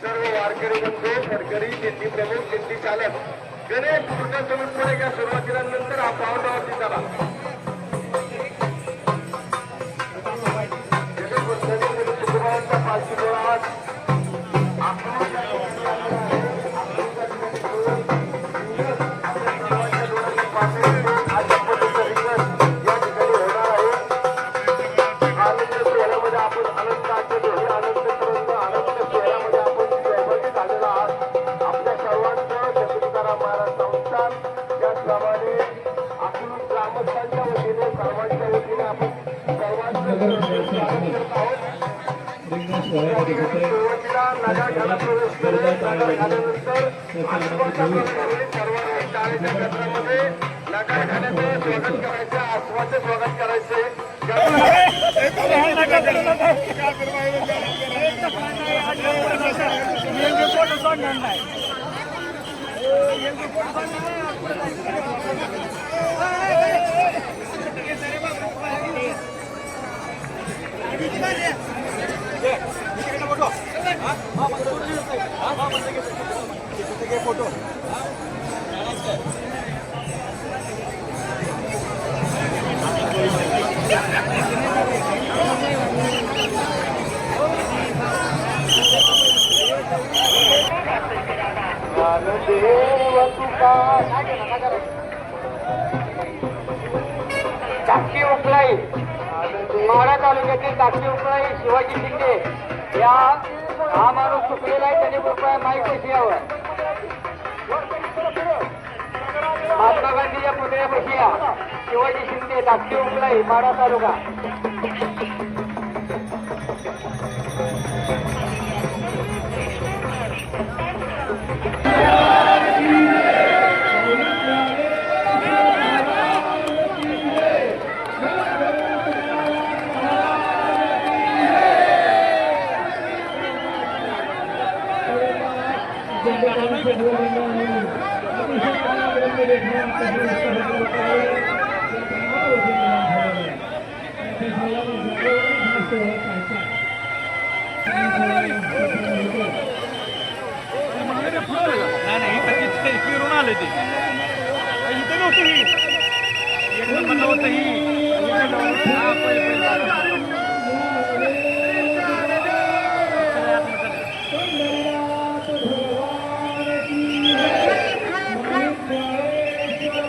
सर्व वारकरी बंधू दिंडी प्रमुख दिंडी चालक गणेश पूर्ण समितीकडे घ्या सुरुवातीला नंतर हा पावसावरती चला नगाखान्याचं स्वागत करायचं आसपासचं स्वागत करायचे धाकटी उकळाई. तालुक्यातील चाकी उपलाई शिवाजी शिंदे. या हा माणूस चुकलेला आहे त्याने कृपया माहिती पैसे यावं? महात्मा गांधीच्या पुतळ्यापाशी या शिवाजी शिंदे धाकटी उकळाई माढा तालुका नाही नाही इथं तिथे फिरून आले ते. इथे नव्हतं ही. एक होतं ही.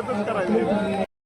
करायचं